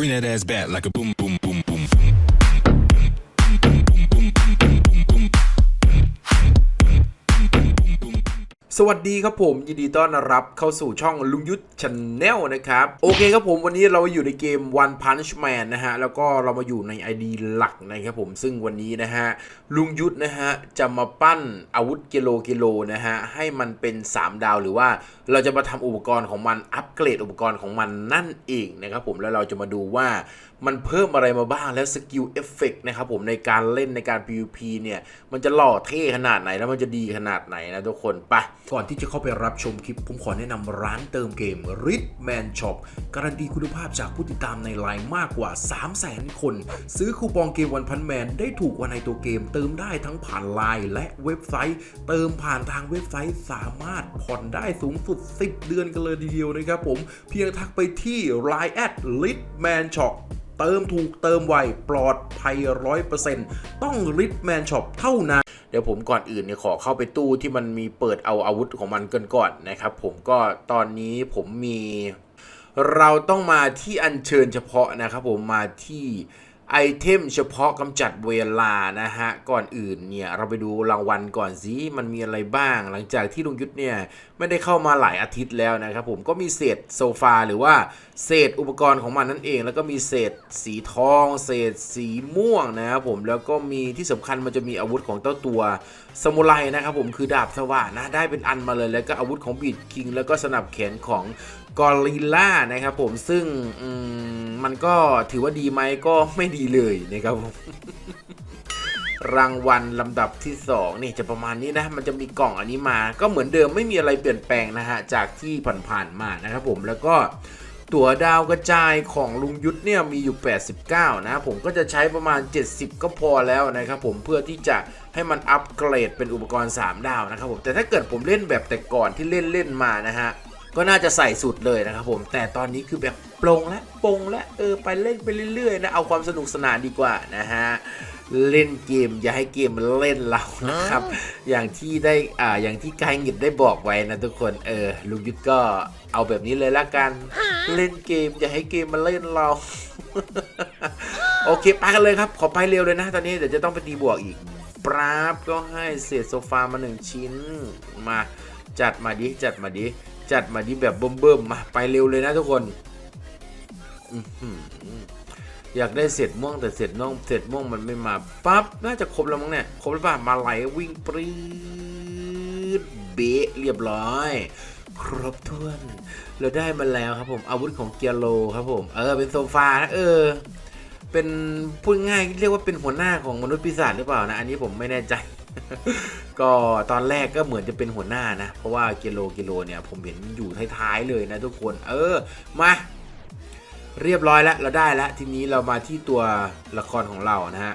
Bring that ass back like a boom, boom, boom, สวัสดีครับผมยินดีต้อนรับเข้าสู่ช่องลุงยุทธช n แนลนะครับ โอเคครับผมวันนี้เราอยู่ในเกม One Punch Man นะฮะ แล้วก็เรามาอยู่ใน ID หลักนะครับผมซึ่งวันนี้นะฮะ ลุงยุทธนะฮะ จะมาปั้นอาวุธกิโลกิโลนะฮะ ให้มันเป็น 3 ดาวหรือว่าเราจะมาทำอุปกรณ์ของมันอัปเกรดอุปกรณ์ของมันนั่นเองนะครับผมแล้วเราจะมาดูว่ามันเพิ่มอะไรมาบ้างแล้วสกิลเอฟเฟกนะครับผมในการเล่นในการ PVP เนี่ยมันจะหล่อเท่ขนาดไหนแล้วมันจะดีขนาดไหนนะทุกคนไปก่อนที่จะเข้าไปรับชมคลิป ผมขอแนะนำร้านเติมเกม r i t Man Shop การันตีคุณภาพจากผู้ติดตามในไลน์มากกว่า 300,000 คน ซื้อคูปองเกมวันพันแมนได้ถูกกว่าในตัวเกม เติมได้ทั้งผ่านไลน์และเว็บไซต์ เติมผ่านทางเว็บไซต์สามารถผ่อนได้สูงสุด 10 เดือนกันเลยทีเดียวนะครับผมเพียงทักไปที่ Line แอด Lit Man Shop เติมถูกเติมไวปลอดภัยร้อยเปอร์เซ็นต์ต้องริบแมนช็อปเท่านั้นเดี๋ยวผมก่อนอื่นเนี่ยขอเข้าไปตู้ที่มันมีเปิดเอาอาวุธของมันกันก่อนนะครับผมก็ตอนนี้ผมมี เราต้องมาที่อัญเชิญเฉพาะนะครับผมมาที่ ไอเทมเฉพาะกำจัดเวลานะฮะ ก่อนอื่นเนี่ย เราไปดูรางวัลก่อนสิมันมีอะไรบ้าง หลังจากที่ลุงยุทธเนี่ย ไม่ได้เข้ามาหลายอาทิตย์แล้วนะครับผมก็มีเศษโซฟาหรือว่าเศษอุปกรณ์ของมันนั่นเอง แล้วก็มีเศษสีทอง เศษสีม่วงนะครับผมแล้วก็มีที่สำคัญมันจะมีอาวุธของเจ้าตัวสมุไรนะครับผมคือดาบสว่านนะได้เป็นอันมาเลยแล้วก็อาวุธของบีดคิงแล้วก็สนับแขนของ กอริลล่านะครับผมซึ่งมมันก็ถือว่าดีไหมก็ไม่ดีเลยนะครับผมรางวัลลำดับที่ 2 นี่จะประมาณนี้นะ มันจะมีกล่องอันนี้มา ก็เหมือนเดิมไม่มีอะไรเปลี่ยนแปลงนะฮะ จากที่ผ่านๆมานะครับผมแล้วก็ตั๋วดาวกระจายของลุงยุทธเนี่ยมีอยู่ 89 นะ ผมก็จะใช้ประมาณ 70 ก็พอแล้วนะครับผมเพื่อที่จะให้มันอัปเกรดเป็นอุปกรณ์ 3 ดาวนะครับผมแต่ถ้าเกิดผมเล่นแบบแต่ก่อนที่เล่นเล่นมานะฮะ ก็น่าจะใส่สุดเลยนะครับผม แต่ตอนนี้คือแบบปลงและปลงและเออไปเล่นไปเรื่อยๆนะเอาความสนุกสนานดีกว่านะฮะเล่นเกมอย่าให้เกมมันเล่นเรานะครับ อย่างที่ได้อ่าอย่างที่กายหงิดได้บอกไว้นะทุกคนเออลุงยุทธก็เอาแบบนี้เลยละกันเล่นเกมอย่าให้เกมมันเล่นเรา โอเคไปกันเลยครับ ขอไปเร็วเลยนะ ตอนนี้เดี๋ยวจะต้องไปตีบวกอีกปราบก็ให้เศษโซฟามาหนึ่งชิ้นมาจัดมาดิจัดมาดิ จัดมาดิแบบเบิ่มๆมาไปเร็วเลยนะทุกคนอยากได้เศษม่วงแต่เศษน่องเศษม่วงมันไม่มาปั๊บน่าจะครบแล้วมั้งเนี่ยครบแล้วป่ะมาไหลวิ่งปรี๊ดเบะเรียบร้อย ครบถ้วนเราได้มาแล้วครับผมอาวุธของเกียร์โลครับผม เออเป็นโซฟานะเออ เป็นพูดง่ายเรียกว่าเป็นหัวหน้าของมนุษย์ปีศาจหรือเปล่านะ อันนี้ผมไม่แน่ใจ ก็ตอนแรกก็เหมือนจะเป็นหัวหน้านะ เพราะว่าเกโลเกโลเนี่ยผมเห็นอยู่ท้ายๆเลยนะทุกคน เออมาเรียบร้อยแล้วเราได้แล้วทีนี้เรามาที่ตัวละครของเรานะฮะ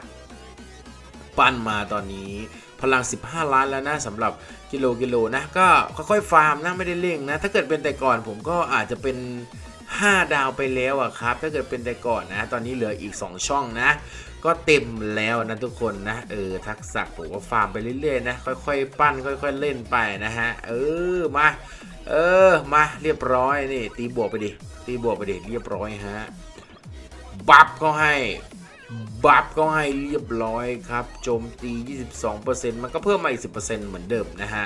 ปั้นมาตอนนี้พลัง 15 ล้านแล้วนะสำหรับกิโลกิโลนะก็ค่อยๆฟาร์มนะไม่ได้เร่งนะ ถ้าเกิดเป็นแต่ก่อนผมก็อาจจะเป็น 5 ดาวไปแล้วอะครับ ถ้าเกิดเป็นแต่ก่อนนะ ตอนนี้เหลืออีก 2 ช่องนะ ก็เต็มแล้วนะทุกคนนะ เออ ทักษะผมก็ฟาร์มไปเรื่อยๆนะ ค่อยๆ ปั้น ค่อย ๆ เล่นไปนะฮะ เออ มา เออ มาเรียบร้อยนี่ ตีบวกไปดิ ตีบวกไปดิ เรียบร้อยฮะ บัฟก็ให้ บัฟก็ให้เรียบร้อยครับโจมตี 22%มันก็เพิ่มมาอีก 10%เหมือนเดิมนะฮะ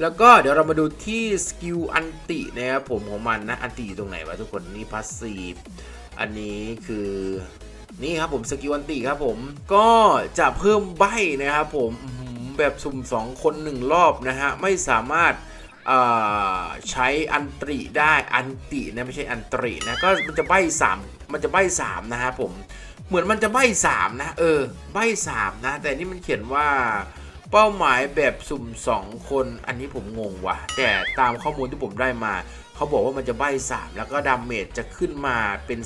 แล้วก็เดี๋ยวเรามาดูที่สกิลอันตินะครับผมของมันนะ อันติอยู่ตรงไหนวะทุกคนนี่พาสซีฟอันนี้คือ นี่ครับผมสกิวันติครับผมก็จะเพิ่มใบนะครับผมแบบสุ่ม 2 คน 1 รอบนะฮะ ไม่สามารถใช้อันตรีได้อันตินะไม่ใช่อันตรีนะก็มันจะใบสามมันจะใบสามนะฮะผมเหมือนมันจะใบสามนะเออใบสามนะแต่นี่มันเขียนว่า เป้าหมายแบบสุ่มสองคน อันนี้ผมงงว่ะ แต่ตามข้อมูลที่ผมได้มาเขาบอกว่ามันจะใบสามแล้วก็ดาเมจจะขึ้นมาเป็น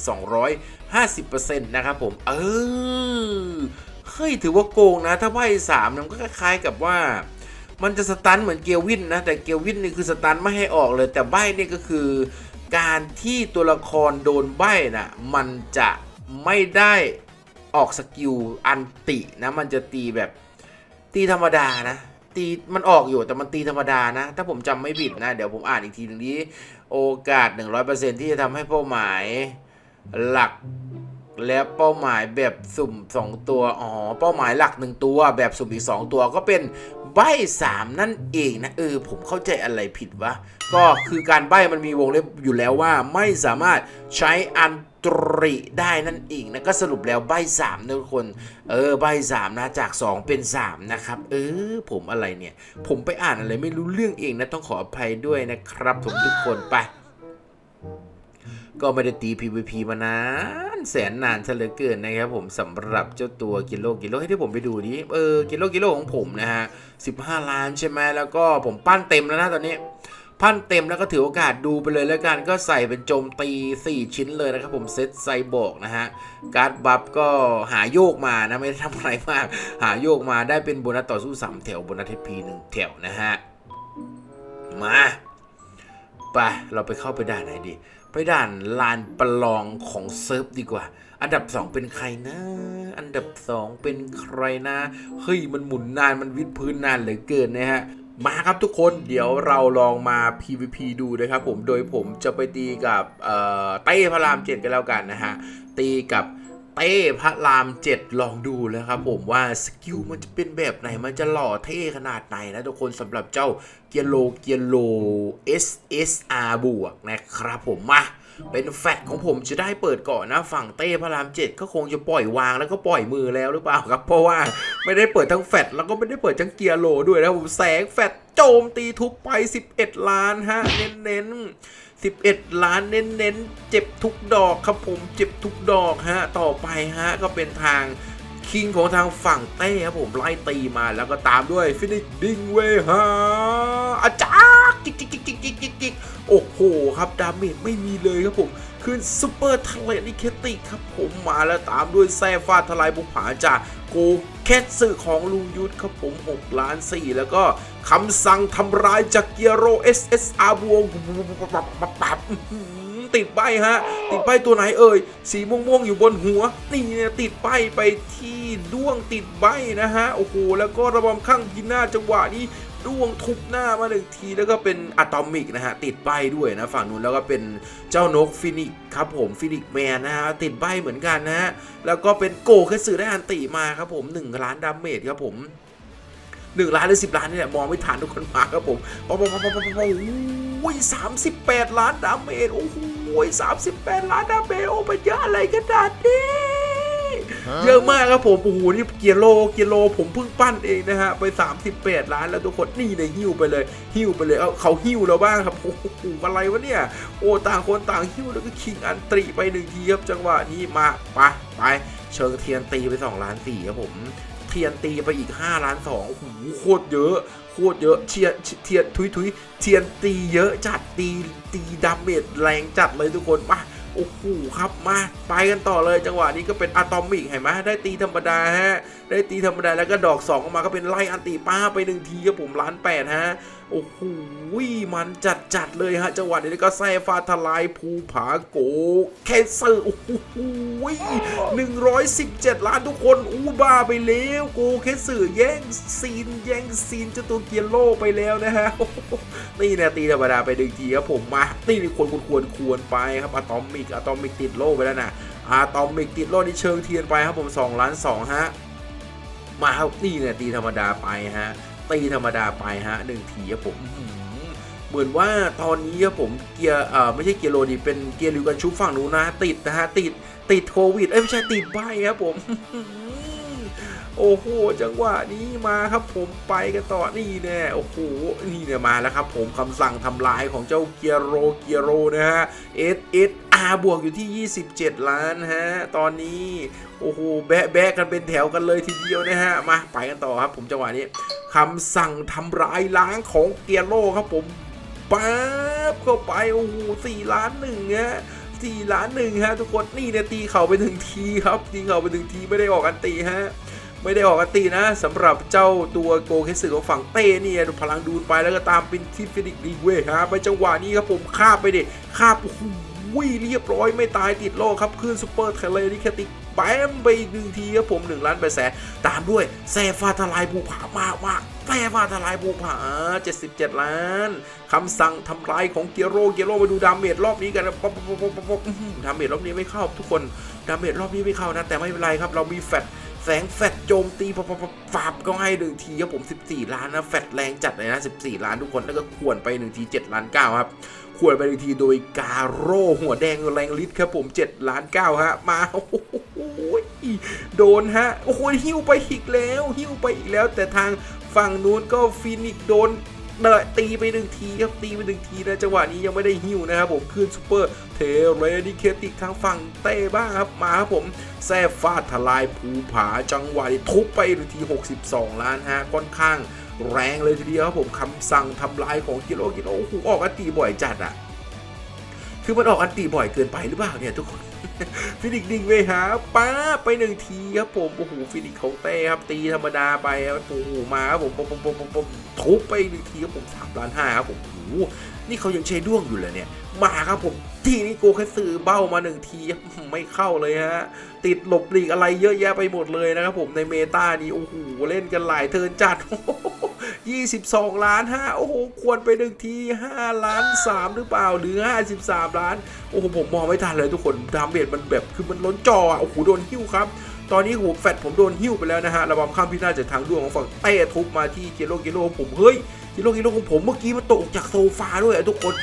250%นะครับผม เออเฮ้ยถือว่าโกงนะ ถ้าใบสามมันก็คล้ายๆกับว่า มันจะสตันเหมือนเกียววินนะ แต่เกียววินนี่คือสตันไม่ให้ออกเลย แต่ใบนี่ก็คือ การที่ตัวละครโดนใบนะมันจะไม่ได้ออกสกิลอันตินะมันจะตีแบบ ตีธรรมดานะ ตีมันออกอยู่แต่มันตีธรรมดานะ ถ้าผมจำไม่ผิดนะ เดี๋ยวผมอ่านอีกทีหนึงนี้ โอกาส 100%ที่จะทำให้เป้าหมายหลักและเป้าหมายแบบสุ่ม 2 ตัว อ๋อ เป้าหมายหลัก 1 ตัว แบบสุ่มอีก 2 ตัว ก็เป็น ใบ3นั่นเองนะเออผมเข้าใจอะไรผิดวะ ก็คือการใบมันมีวงเล็บอยู่แล้วว่าไม่สามารถใช้อันตริได้นั่นเองนะก็สรุปแล้วใบ3นะทุกคน เออใบ3นะจาก 2 เป็น 3 นะครับ เออ ผมอะไรเนี่ย ผมไปอ่านอะไรไม่รู้เรื่องเองนะ ต้องขออภัยด้วยนะครับผมทุกคนไป ก็ไม่ได้ตี PVP มานานแสนนานเหลือเกินนะครับผมสำหรับเจ้าตัวกิโลกิโลให้ที่ผมไปดูดิเออกิโลกิโลของผมนะฮะ15 ล้านใช่ไหมแล้วก็ผมปั้นเต็มแล้วนะตอนนี้ปั้นเต็มแล้วก็ถือโอกาสดูไปเลยแล้วกันก็ใส่เป็นโจมตี 4 ชิ้นเลยนะครับผมเซตไซบอร์กนะฮะ การ์ดบัฟก็หาโยกมานะ ไม่ได้ทำอะไรมาก หาโยกมาได้เป็นโบนัสต่อสู้ 3 แถวโบนัสเทพีหนึ่งแถวนะฮะ มา ไป เราไปเข้าไปด่านไหนดี ไปด่านลานประลองของเซิร์ฟดีกว่า อันดับ 2 เป็นใครนะ อันดับ 2 เป็นใครนะ เฮ้ย มันหมุนนานมันวิดพื้นนานเหลือเกินนะฮะมาครับทุกคนเดี๋ยวเราลองมา PVP ดูนะครับผมโดยผมจะไปตีกับเต้พระรามเจ็ดกันแล้วกันนะฮะตีกับ เต้พระรามเจ็ดลองดูแล้วครับผมว่าสกิลมันจะเป็นแบบไหนมันจะหล่อเท่ขนาดไหนนะทุกคนสำหรับเจ้าเกียโลเกียโล SSR บวกนะครับผมมาเป็นแฟตของผมจะได้เปิดก่อนนะ ฝั่งเต้พระรามเจ็ดก็คงจะปล่อยวางแล้วก็ปล่อยมือแล้วหรือเปล่าครับ เพราะว่าไม่ได้เปิดทั้งแฟตแล้วก็ไม่ได้เปิดทั้งเกียร์โลด้วยนะผมแสงแฟตโจมตีทุบไป 11 ล้านฮะเน้นๆ 11 ล้านเน้นๆ เจ็บทุกดอกครับผมเจ็บทุกดอกฮะ ต่อไปฮะ ก็เป็นทางคิงของทางฝั่งเต้ครับผมไล่ตีมาแล้วก็ตามด้วยฟินิกดิงเวฮาอาจารย์จิกจิกจิกจิกจิกจิกจิกโอ้โหครับ ดาเมจไม่มีเลยครับผมขึ้นซูเปอร์ทะเลนิเคติครับผมมาแล้วตามด้วยแซ่ฟาทลายบุกผาจากโกแคทสึของลุงยุทธครับผม 6 ล้าน 4 แล้วก็ คำสั่งทำร้ายจากเกียโร SSR บวงปับติดใบฮะ ติดใบตัวไหนเอ่ย สีม่วงๆอยู่บนหัว นี่เนี่ยติดใบไปที่ด้วงติดใบนะฮะ โอ้โห แล้วก็ระบำข้างพินาจังหวะนี้ด้วงทุบหน้ามาหนึ่งทีแล้วก็เป็นอะตอมิกนะฮะ ติดใบด้วยนะ ฝั่งนู้นแล้วก็เป็นเจ้านกฟินิกครับผมฟินิกแมนนะฮะ ติดใบเหมือนกันนะฮะ แล้วก็เป็นโกเคสึได้อันติมาครับผม 1 ล้านดาเมจครับผม หนึ่งล้านหรือสิบล้านนี่แหละมองไม่ทันทุกคนมาครับผมปอปอปอปอปอปอโอ้ยสามสิบแปดล้านดาเมจโอ้โหสามสิบแปดล้านดาเมจโอ้เป็นเยอะอะไรกันาดนี้เยอะมากครับผมโอ้โหนี่เกียร์โลเกียร์โลผมเพิ่งปั้นเองนะฮะไป 38 ล้านแล้วทุกคนนี่เลยหิ้วไปเลย หิ้วไปเลยเอาเขาหิ้วเราบ้างครับโอ้โหอะไรวะเนี่ยโอ้ต่างคนต่างหิ้วแล้วก็คิงอันตรีไปหนึ่งทีครับจังหวะนี้มาไปไปเชิงเทียนตีไป 2 ล้านสี่ครับผม ทียนตีไปอีก 5 ล้าน2โอ้โหโคตรเยอะ โคตรเยอะเทียนเทียนทุยทุยเทียนตีเยอะจัดตีตีดาเมจแรงจัดเลยทุกคนมาโอ้โหครับมาไปกันต่อเลยจังหวะนี้ก็เป็นอะตอมิกเห็นไหมได้ตีธรรมดาฮะ ได้ตีธรรมดาแล้วก็ดอก2ออกมาก็เป็นไล่อันตีป้าไปหนึ่งทีครับผมล้านแปดฮะโอ้โหมันจัดจัดๆเลยฮะ จังหวะนี้ก็แซ่ฟาทลายภูผาโกแคเซอร์ โอ้โหหนึ่งร้อยสิบเจ็ดล้านทุกคน อู้บ้าไปแล้วโกแคเซอร์แย่งซีนแย่งซีนเจ้าตัวเกียร์โลไปแล้วนะฮะ นี่เนี่ยตีธรรมดาไปหนึ่งทีครับผมมาตีนี่ควรควรควรควรไปครับอะตอมิกอะตอมิกติดโลไปแล้วนะอะตอมิกติดโลนี่เชิงเทียนไปครับผม2ล้าน2ฮะ มาครับนี่เนี่ยตีธรรมดาไปฮะ ตีธรรมดาไปฮะหนึ่งทีครับผมเหมือนว่าตอนนี้ครับผมเกียร์เอ่อไม่ใช่เกียร์โรดีเป็นเกียร์ลิวกันชุบฝั่งนู้นนะติดนะฮะติดติดโควิด เอ้ยไม่ใช่ติดใบครับผมโอ้โห จังหวะนี้มาครับผมไปกันต่อนี่แน่โอ้โห นี่เนี่ยมาแล้วครับผมคำสั่งทำลายของเจ้าเกียร์โรเกียร์โรนะฮะ S S R บวกอยู่ที่ 27 ล้านฮะ ตอนนี้ โอ้โห แบะแบะกันเป็นแถวกันเลยทีเดียวนะฮะ มาไปกันต่อครับผมจังหวะนี้ คำสั่งทำลายล้างของเกียร์โลครับผมป๊บเข้าไปโอ้โหสี่ล้านหนึ่งฮะสี่ล้านหนึ่งฮะทุกคนนี่เนี่ยตีเข่าไปถึงทีครับตีเข่าไปถึงทีไม่ได้ออกอันตีฮะไม่ได้ออกอันตีนะสำหรับเจ้าตัวโกเคสึของฝั่งเต้เนี่ยพลังดูดไปแล้วก็ตามเป็นที่ฟินิกดีเวยฮะไปจังหวะนี้ครับผมคาบไปเด็คาบโอ้โหเรียบร้อยไม่ตายติดโลกครับขึ้นซูเปอร์เทเลนิคติก แบมไปหนึ่งทีครับผม1ล้านแปดแสนตามด้วยแซฟาทลายภูผามากมากแซแต่ว่าทลายภูผา 77 ล้านคำสั่งทำลายของเกียโรเกียโรมาดูดาเมจรอบนี้กันนะป๊อปป๊อปป๊อปป๊อปดาเมจรอบนี้ไม่เข้าทุกคนดาเมจรอบนี้ไม่เข้านะ แต่ไม่เป็นไรครับ เรามีแฟตแสงแฟตโจมตีปะปะปาบก็ให้หนึ่งทีครับผม 14 ล้านนะแฟตแรงจัดเลยนะ 14 ล้านทุกคนแล้วก็ขวนไปหนึ่งที 7 ล้าน9ครับขวนไปหนึ่งทีโดยกาโร่หัวแดงแรงฤทธิ์ครับผม 7 ล้าน9ฮะมาโอ้ โหโดนฮะ โอ้โหหิ้วไปอีกแล้ว หิ้วไปอีกแล้ว แต่ทางฝั่งนู้นก็ฟินิกโดนเดะตีไปหนึ่งทีครับตีไปหนึ่งทีนะจังหวะนี้ยังไม่ได้หิ้วนะครับผมขึ้นซูเปอร์เทเรดิเคติกทางฝั่งเต้บ้างครับมาครับผมแซ่ฟาดทลายภูผาจังหวะทุบไปหนึ่งที 62 ล้านฮะค่อนข้างแรงเลยทีเดียวครับผมคำสั่งทำลายของกิโลกิโลโอ้โหออกอันตีบ่อยจัดอะคือมันออกอันตีบ่อยเกินไปหรือเปล่าเนี่ยทุกคน ฟินิกดิ่งไปหาป้าไปหนึ่งทีครับผมโอ้โหฟินิกเขาเต้ครับตีธรรมดาไปครับโอ้โหมาครับผมปมปมปมปมปมทุบไปหนึ่งทีครับผมสามล้านห้าครับผมโอ้โห นี่เขายังใช้ด้วงอยู่เลยเนี่ย มาครับผม ทีนี้โกแค่ซื้อเบ้ามาหนึ่งทีไม่เข้าเลยฮะ ติดหลบหลีกอะไรเยอะแยะไปหมดเลยนะครับผมในเมตานี้ โอ้โห เล่นกันหลายเทินจัด 22 ล้านห้าโอ้โห ควรไปหนึ่งที 5 ล้าน 3 หรือเปล่า หรือ 53 ล้าน โอ้โห ผมมองไม่ทันเลยทุกคนดามเมจมันแบบคือมันล้นจออะโอ้โห โดนหิ้วครับตอนนี้ผมแฟดผมโดนหิ้วไปแล้วนะฮะ ระบำข้ามพินาศจากทางด้วงของฝั่งเต้ทุบมาที่เกโลเกโลของผมเฮ้ย เกโลเกโลของผมเมื่อกี้มันตกจากโซฟาด้วยอะทุกคน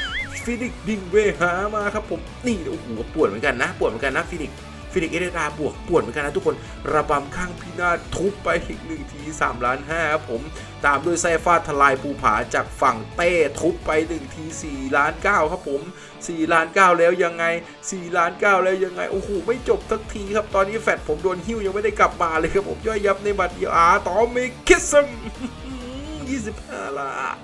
ฟินิกดิงเวหามาครับผมนี่โอ้โหปวดเหมือนกันนะปวดเหมือนกันนะฟินิกฟินิกเอเดราบวกปวดเหมือนกันนะทุกคนระบำข้างพินาศทุบไปอีกหนึ่งที3ล้าน5ครับผม ตามด้วยไซฟาดทลายภูผาจากฝั่งเต้ทุบไปหนึ่งที4ล้าน9ครับผม4ล้าน9แล้วยังไง4ล้าน9แล้วยังไง โอ้โห ไม่จบสักทีครับ ตอนนี้แฟดผมโดนหิ้วยังไม่ได้กลับมาเลยครับผมย่อยยับในบัตรเดียวอาต่อเมคิสม 25 ล้าน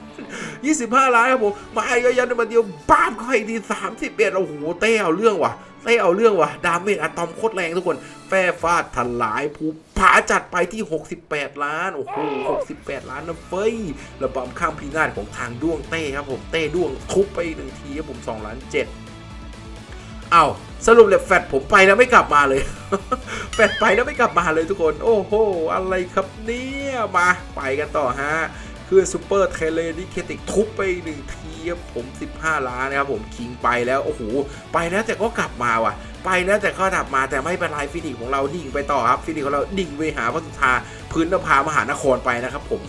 25 ล้านครับผม มาย่อยยันบัตรเดียวบ้ามเขาให้ดี31โอ้โหเต้เอาเรื่องว่ะเต้เอาเรื่องว่ะดาเมจอะตอมโคตรแรงทุกคน แฟฟาดทลายภูผาจัดไปที่ 68 ล้าน โอ้โห 68 ล้านนะเฟ้ยระบำข้ามพีนาศของทางด้วงเต้ครับผมเต้ด้วงทุบไปหนึ่งทีครับผม2ล้าน7เอาสรุปเลยแฟดผมไปแล้วไม่กลับมาเลย แฟดไปแล้วไม่กลับมาเลยทุกคน โอ้โห อะไรครับเนี่ย มาไปกันต่อฮะ คือซูเปอร์เทเลนิเคติกทุบไปหนึ่งทีครับผม 15 ล้านนะครับผมคิงไปแล้วโอ้โหไปแล้วแต่ก็กลับมาว่ะ ไปแล้วแต่ก็กลับมาแต่ไม่เป็นไรฟินิกของเราดิ่งไปต่อครับฟินิกของเราดิ่งไปหาพัทุธาพื้นนภามหานครไปนะครับผม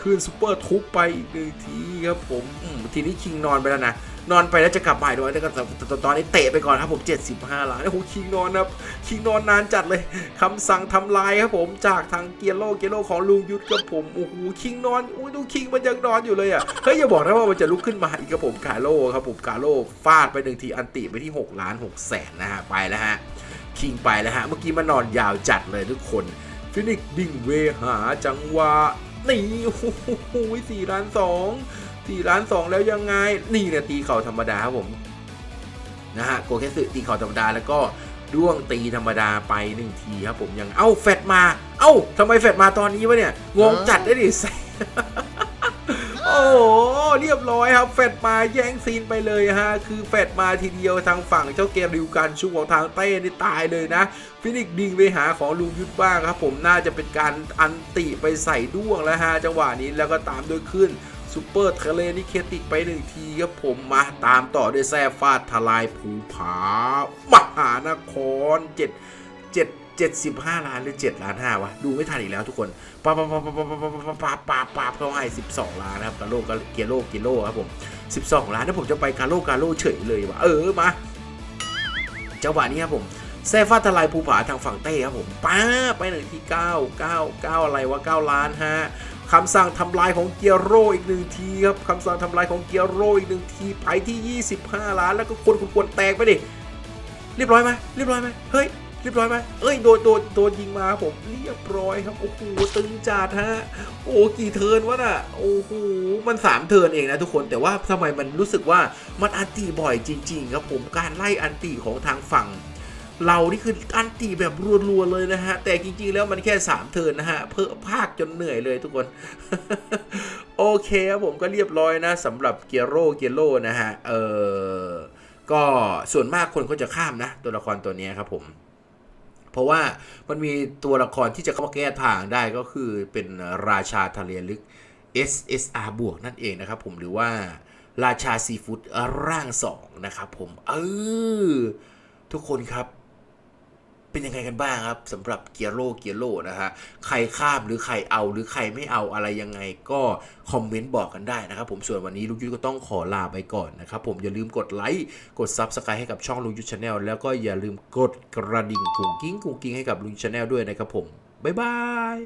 คืนซูเปอร์ทุบไปอีกหนึ่งทีครับผมอืมทีนี้คิงนอนไปแล้วนะ นอนไปแล้วจะกลับมาอีกด้วยแต่ก็แต่แต่ตอนนี้เตะไปก่อนครับผม 75 ล้านโอ้โหคิงนอนครับคิงนอนนานจัดเลยคำสั่งทำลายครับผมจากทางเกียร์โลเกียร์โลของลุงยุทธครับผมโอ้โหคิงนอนอุ้ยดูคิงมันยังนอนอยู่เลยอะเฮ้ยอย่าบอกนะว่ามันจะลุกขึ้นมาอีกครับผมกาโลครับผมกาโลฟาดไปหนึ่งทีอันติไปที่ 6 ล้าน6แสนนะฮะไปแล้วฮะคิงไปแล้วฮะเมื่อกี้มันนอนยาวจัดเลยทุกคนฟินิกดิ่งเวหาจังหวะนี่โอ้โหสี่ล้านสอง สี่ล้านสองแล้วยังไง นี่เนี่ยตีเข่าธรรมดาครับผมนะฮะโกเคสึตีเข่าธรรมดาแล้วก็ด้วงตีธรรมดาไปหนึ่งทีครับผมยังเอ้าแฟดมา เอ้าทำไมแฟดมาตอนนี้วะเนี่ยงงจัดได้ดิโอ้โหเรียบร้อยครับแฟดมาแย่งซีนไปเลยฮะคือแฟดมาทีเดียวทางฝั่งเจ้าเกมริวกันชุกของทางเต้นี่ตายเลยนะ ฟินิกดิงไปหาของลุงยุทธบ้างครับผมน่าจะเป็นการอันติไปใส่ด้วงแล้วฮะจังหวะนี้แล้วก็ตามด้วยขึ้น ซูเปอร์เทเลนิเคติกไปหนึ่งทีครับผมมาตามต่อด้วยแซ่ฟาดทลายภูผามหานครเจ็ดเจ็ดเจ็ดสิบห้าล้านหรือเจ็ดล้านห้าวะดูไม่ทันอีกแล้วทุกคนปาปาปาปาปาปาปาปาปาปาปาเขาให้สิบสองล้านนะครับกาโลกาเกียโลกิโลครับผมสิบสองล้านถ้าผมจะไปกาโลกาโลเฉยเลยวะเออมาจังหวะนี้ครับผมแซ่ฟาดทลายภูผาทางฝั่งเต้ครับผมป้าไปหนึ่งที่9 9 9อะไรวะ9ล้านฮะ คำสั่งทำลายของเกียร์โรอีกหนึ่งทีครับคำสั่งทำลายของเกียร์โรอีกหนึ่งทีไปที่ 25 ล้านแล้วก็ควรควรแตกไปดิเรียบร้อยไหมเรียบร้อยไหมเฮ้ยเรียบร้อยไหมเอ้ยโดนโดนโดนยิงมาผมเรียบร้อยครับโอ้โหตึงจัดฮะโอ้กี่เทินวะน่ะโอ้โหมันสามเทินเองนะทุกคนแต่ว่าทำไมมันรู้สึกว่ามันอันตีบ่อยจริง ๆ ครับผมการไล่อันตีของทางฝั่ง เรานี่คืออันตีแบบรัวๆเลยนะฮะ แต่จริงๆแล้วมันแค่ 3 เทินนะฮะ เพิ่มภาคจนเหนื่อยเลยทุกคน โอเคครับผมก็เรียบร้อยนะสำหรับเกียโรเกียโรนะฮะ เออก็ส่วนมากคนเขาจะข้ามนะ ตัวละครตัวนี้ครับผมเพราะว่ามันมีตัวละครที่จะเข้ามาแก้ทางได้ก็คือเป็นราชาทะเลลึก SSR บวกนั่นเองนะครับผมหรือว่าราชาซีฟู้ดร่างสองนะครับผม เออ ทุกคนครับ เป็นยังไงกันบ้างครับสำหรับเกียร์โลเกียร์โลนะฮะใครข้ามหรือใครเอาหรือใครไม่เอาอะไรยังไงก็คอมเมนต์บอกกันได้นะครับผมส่วนวันนี้ลูกยุทธก็ต้องขอลาไปก่อนนะครับผมอย่าลืมกดไลค์กดซับสไครต์ให้กับช่องลุงยุทธชาแนลแล้วก็อย่าลืมกดกระดิ่งกุ้งกิ้งกุ้งกิ้งให้กับลุงชาแนลด้วยนะครับผมบ๊ายบาย